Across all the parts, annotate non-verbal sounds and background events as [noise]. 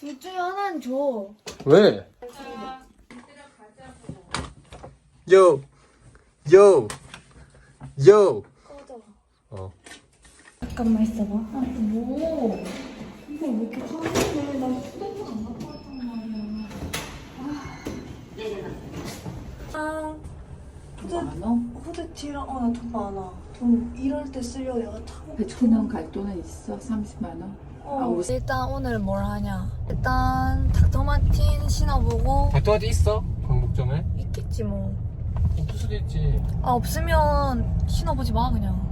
둘 중에 하나는 줘. 왜? 요, 요, 요. 꺼져. 어. 잠깐만 있어봐. 아, 뭐. 이거 왜 이렇게 하는데? 나 휴대폰 안 갖고 왔단 말이야. 아. 아. 후드, 후드티랑, 어, 나 돈 많아. 돈 이럴 때 쓰려고 내가 타고. 베트남 갈 돈은 있어? 30만 원? 아, 어. 옷- 일단 오늘 뭘 하냐. 일단 닥터마틴 신어보고 백도아지 있어? 광복점에? 있겠지 뭐. 없을 수도 있지. 아 없으면 신어보지 마 그냥.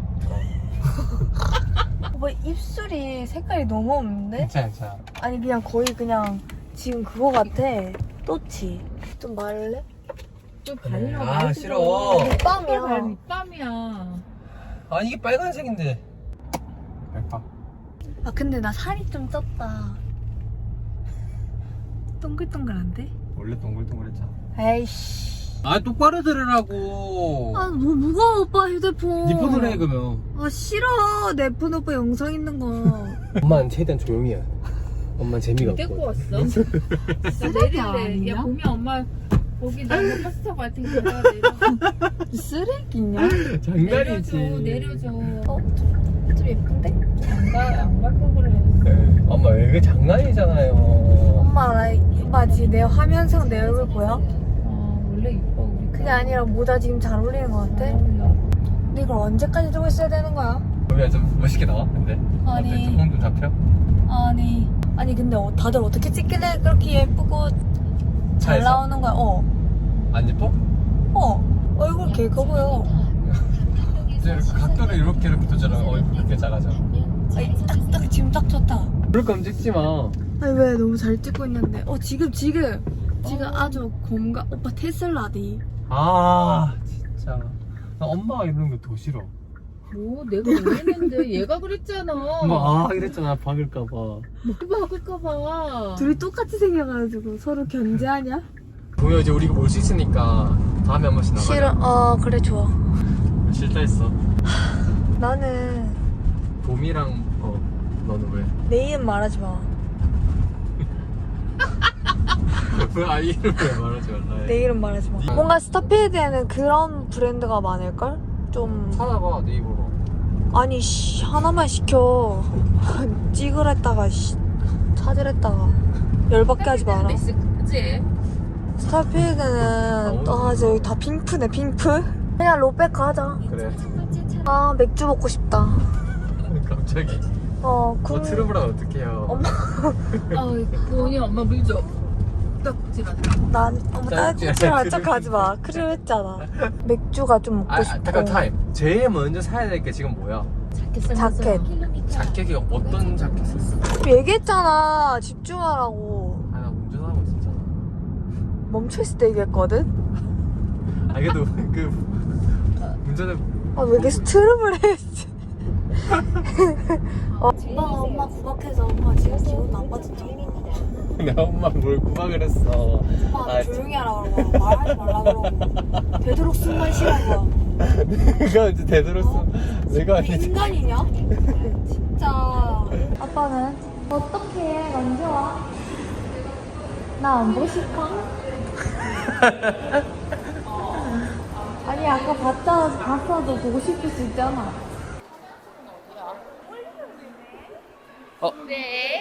[laughs] 뭐 입술이 색깔이 너무 없는데? 괜찮아, 괜찮아. 아니 그냥 거의 그냥 지금 그거 같아. 또치. 좀 말래? 좀 발라. 아, 말 싫어. 립밤이야. 립밤이야. 아, 이게 빨간색인데. 아 근데 나 살이 좀 쪘다. 동글동글한데? 원래 동글동글했잖아. 에이씨. 아, 똑바로 들으라고. 아뭐 무거워 오빠 휴대폰. 네 폰으로 해, 그러면. 아 싫어 내 폰 오빠 영상 있는 거. 엄마는 최대한 조용히 해. 엄마는 재미가 데리고 없고. 왔어? 쓰레기 내릴래. 아니야? 야 보면 엄마 거기 나무 파스타 같은 거 내려. 쓰레기냐? 장난이지. 내려줘. 내려줘. 어? 좀, 좀 예쁜데? 네. 엄마, 왜 이게 장난이잖아요. 엄마 나 지금 내 화면상 내 얼굴 보여? 아 원래 이뻐 우리. 그게 아니라 모자 지금 잘 어울리는 것 같아? 근데 이걸 언제까지 들고 있어야 되는 거야? 우리가 좀 멋있게 나와, 근데. 아니. 어때? 조금 좀 잡혀? 아니 아니 근데 어, 다들 어떻게 찍길래 그렇게 예쁘고 잘 차에서? 나오는 거야? 어. 안 예뻐? 어. 얼굴 개 커 보여. 이제 이렇게 각도를 이렇게 이렇게 도전하면 어, 이렇게 작아져. 아니, 딱, 딱 지금 딱 좋다. 그럴 거면 찍지 마. 아니 왜 너무 잘 찍고 있는데? 어 지금 지금 지금 아주 공감 오빠 테슬라디. 아, 진짜. 나 엄마가 이러는 거 더 싫어. 뭐 내가 왜 했는데 얘가 그랬잖아. 엄마, 아, 이랬잖아. 박을까 봐. 뭐 박을까봐. 둘이 똑같이 생겨가지고 서로 견제하냐? 동현 이제 우리가 올수 있으니까 다음에 한 번씩 나가자. 싫어. 어 그래 좋아. 싫다 했어. 나는 봄이랑, 어, 너는 왜? 내 이름 말하지 마. [laughs] 왜 아이 이름 왜 말하지 말라 해? 내 이름 말하지 마. 네. 뭔가 스타필드에는 그런 브랜드가 많을걸? 좀 찾아봐, 네이버로. 아니 씨 하나만 시켜. [laughs] 찍으랬다가 씨 찾으랬다가 열받게 하지 마라. 그지? 스타필드는 아 저기 다 핑크네 핑크. 그냥 로베카 하자. 그래. 아 맥주 먹고 싶다. [laughs] 갑자기. 어 어, 그. 트러블하면 어떡해요. 엄마. [laughs] 아 돈이 엄마 물 줘. 떡지 마. 난 어머 딸꾹질 않아. 척하지 마. 그래 했잖아. 맥주가 좀 먹고 아, 아, 싶고. 잠깐 타임. 제일 먼저 사야 될 게 지금 뭐야? 자켓 자켓. 자켓이 어떤 자켓을 써? 얘기했잖아. 집중하라고. 아, 나 운전하고 있었잖아. 멈춰 있을 때 얘기했거든. 아, 그래도 그 [laughs] 운전을 아 왜 이렇게 스트름을 해? [laughs] 어, 엄마 엄마 구박해서 엄마 지금 기분 나빠졌죠. 내 엄마 뭘 구박을 했어. 엄마 아, 조용히 하라 그러고 말하지 말라 그러고 되도록 숨만 쉬라고. 내가 이제 되도록어 내가 아니지. 인간이냐? 진짜. 아빠는 어떻게 언제 와? 나 안 보실까? [laughs] 아니 아까 봤잖아 봤어도 보고 싶을 수 있잖아. 네.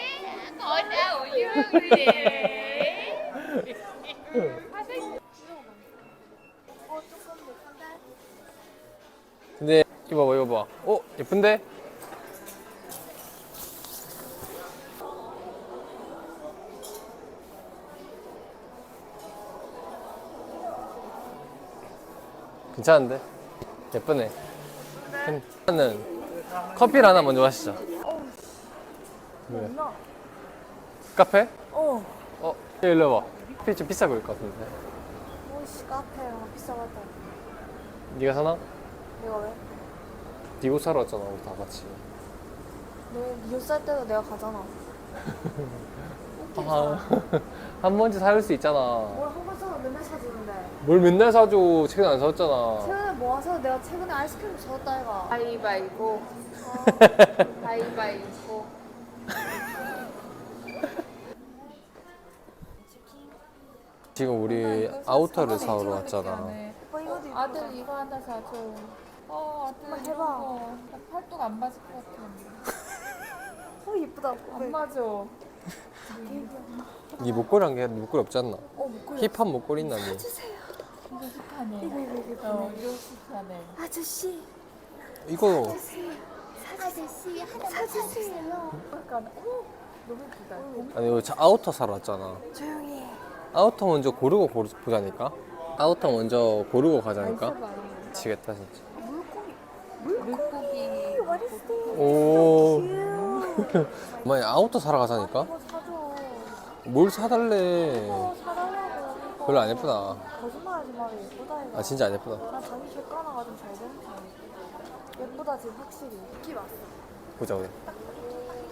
거다 올려 그래. 근데 이거 봐, 이거 봐. 어, 예쁜데? 괜찮은데? 예쁘네. 괜찮은 커피를 하나 먼저 마시자. 왜? 카페? 어. 어, 일로 와봐. 커피 좀 비싸 보일 것 같은데. 오씨 카페가 비싸겠다. 네가 사나? 내가 왜? 네옷 사러 왔잖아, 우리 다 같이. 너니옷살 때도 내가 가잖아. 아, 한 번쯤 사줄 수 있잖아. 뭘 한 번 사서 맨날 사주는데. 뭘 맨날 사줘. 최근 안 사줬잖아. 최근에 모아서 내가 최근에 아이스크림 사왔다 해가. 가위바위보. 가위바위 지금 우리 아우터를 사러 왔잖아. 오빠 이거도 이쁘다. 아들 이거 하나 사줘. 어 아들 이거. 해봐. 나 팔뚝 안 맞을 것 같아. 어 이쁘다. 안 맞아. 네 목걸이란 게 목걸이 없지 않나? 어 목걸이. 힙한 목걸이 있나 니? 이거 힙하네. 이거 이거 이거. 어 이거 힙하네. 아저씨. 이거 아저씨 하나 사주세요. 약간 어 너무 예쁘다. 아니 이거 자- 아우터 사러 왔잖아. 조용히 해. 아우터 먼저 고르고 고르, 보자니까. 아우터 먼저 고르고 가자니까. 미치겠다 진짜. 물고기. What is this? 오. 엄마 아우터 사러 가자니까. 이거 사줘. 뭘 사달래? 어 사달라고. 이거. 별로 안 예쁘다. 거짓말하지 마. 예쁘다 이거. 아 진짜 안 예쁘다. 난 자기 객관화가 좀 잘 되는 편이야. 예쁘다 지금 확실히. 느낌 왔어. 보자 우리.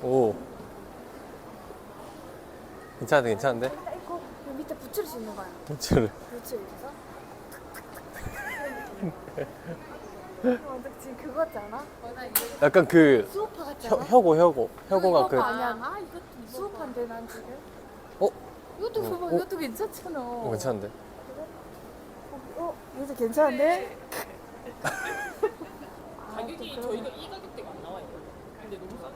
오. 괜찮은데 괜찮은데? 밑에 붙일 수 있는 거야. 괜찮을. 붙일 여기서. [laughs] 어, 너 지금 그거 같지 않아? 약간 그 수오파 같지 혀, 않아? 혀고 혀고 혀고가 이거 그. 아니야. 아 이것도 수오파인데 난 지금. 어? 이것도 어, 봐봐. 어? 이것도 괜찮잖아. 어, 괜찮은데? 어, 어 이것도 괜찮은데? 가격이 저희가 이 가격대가 안 나와요. 근데 너무 싸.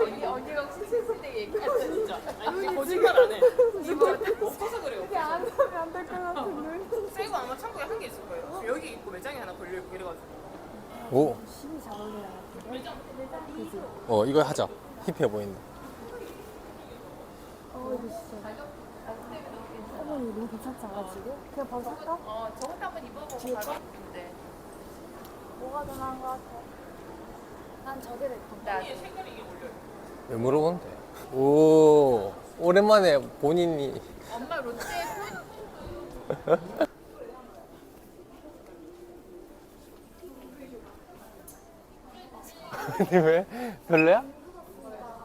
언니 언니가 혹시 세살 때 얘기했어 진짜. 아니 거짓말 안 해. 이거 없어서 그래요. 안 사면 안 될 것 같은데. 새거 아마 창고에 한 개 있을 거예요. 여기 있고 매장에 하나 걸려 있고 이래가지고. 오. 힘이 잘 어울려야 돼. 어 이거 하자. 힙해 보인다. 어 이거 진짜. 어머 이거 너무 괜찮지 않아 지금? 그냥 바로 살까? 어 저것도 한번 입어보고 가겠는데. 뭐가 더 나은 것 같아? 난 저게 될 건데. 이게 색깔이 이게 올려요. 왜 물어보는데? 오. 오랜만에 본인이 엄마 롯데 아니 왜? 별로야?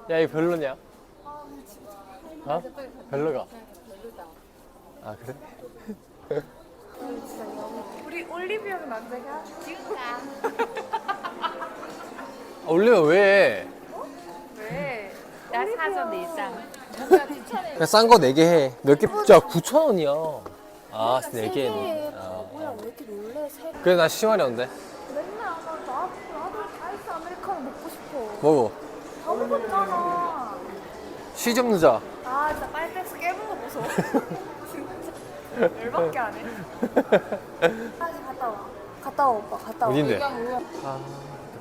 야 이거 별로냐? 어? 별로가. 아 그래? 우리 올리비영 남자가 지금 올리면 왜? 왜? 나 사전 내장. 그냥 싼거 4개 해. 몇 개? 진짜 9,000원이야. 아, 4개. 세 개에 네. 바보야 왜 이렇게 놀래? 세 그래, 나 시원이었는데. 맨날 나 나도 나도 아이스 아메리카노 먹고 싶어. 먹어. 다 먹었잖아. 시좀 늦어. 아 진짜 빨대에서 깨문 거. 진짜 [laughs] 열받게 안 해. 다시 갔다 와. 갔다 와 오빠 갔다 와. 어딘데? 아,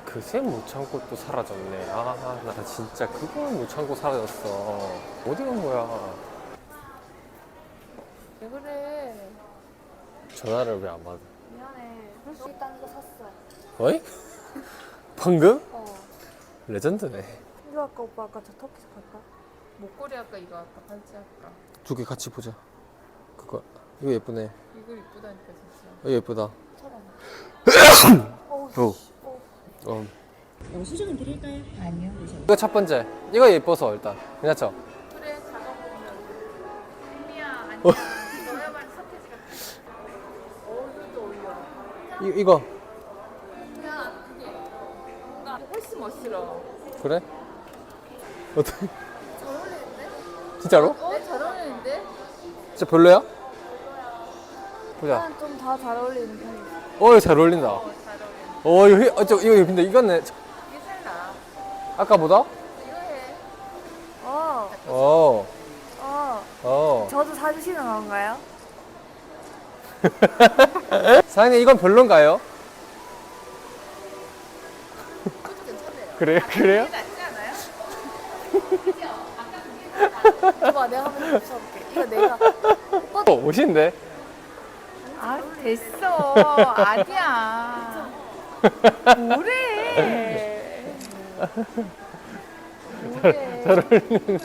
그새 못 참고 또 사라졌네. 아, 나 진짜 그걸 못 참고 사라졌어. 어디 간 거야? 왜 그래? 전화를 왜 안 받아? 미안해. 너 일단 이거 샀어. 어이? [laughs] 방금? 어. 레전드네. 이거 아까 오빠 아까 저 터키 갈까? 목걸이 할까 이거 할까 팔찌 할까? 두 개 같이 보자. 그거, 이거 예쁘네. 이거 이쁘다니까 진짜. 이거 예쁘다. [coughs] 어우 어. 씨. 어. 어. 영수증은 드릴까요? 아니요. 이거 첫 번째. 이거 예뻐서 일단. 괜찮죠? 그래 작업 보면 미야 아니야. 어. 너야말로 서태지 같아. 어 이것도 어울려. 이, 이거. 그냥 그게 뭔가 훨씬 멋있어. 그래? 어떻게? 잘 어울리는데? 진짜로? 어? 잘 어울리는데? 진짜 별로야? 보자. 나는 좀다 잘 어울리는 편이야. 어, 이거 잘 어울린다. 어. 어, 이거, 휘- 어, 저, 이거 근데 이거는 이게 잘 나. 아까보다? 이거 해. 어. 어, 어. 어. 저도 사주시는 건가요? [laughs] 사장님, 이건 별론가요? 그것도 괜찮네요. 그래요? 그래요? 이게 낫지 않아요? [laughs] 오빠 내가 한번 붙여볼게. 이거 내가. 어, 옷인데? 아 됐어. 아니야. 뭐래? 잘 어울리는.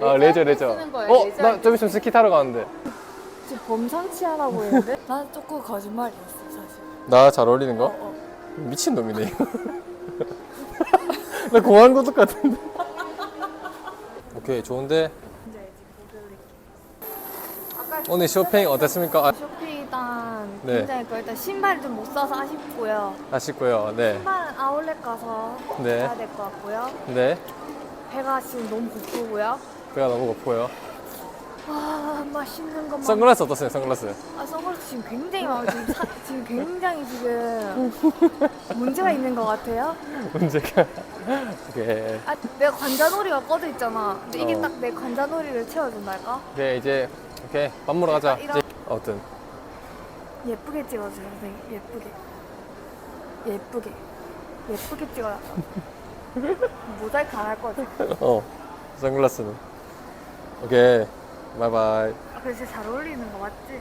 아, 레저, 레저. 쓰는 거예요, 어, 레저 나 좀 있으면 스키 타러 가는데. 지금 범상치 하나 보이는데? 난 조금 거짓말이었어 사실. 나 잘 어울리는 거? 어. 미친 놈이네, 이거. [laughs] 나 공항 고독 같은데. [laughs] 오케이, 좋은데. 이제 이제 고백을게. 아까 오늘 쇼핑 어땠습니까? 아, 일단 네. 굉장히 그 일단 신발 좀 못 사서 아쉽고요. 아쉽고요. 네. 신발은 아울렛 가서 네. 사야 될 것 같고요. 네. 배가 지금 너무 고프고요. 배가 너무 고파요. 아 맛있는 것만. 선글라스 어떠세요? 선글라스. 아 선글라스 지금 굉장히 많아요. 지금, 사, 지금 굉장히 지금 문제가 있는 것 같아요. [laughs] 문제가. 오케이. [laughs] 아 내가 관자놀이가 꺼져 있잖아. 근데 이게 어. 딱 내 관자놀이를 채워준달까? 오케이 이제 오케이 밥 먹으러 가자. 아, 이런- 이제 아무튼 예쁘게 찍어주세요, 선생님. 예쁘게. 예쁘게. 예쁘게 찍어야. [laughs] 모자이크 안 할 거지? 어 선글라스는 오케이 바이바이. 아, 그래, 진짜 잘 어울리는 거 맞지?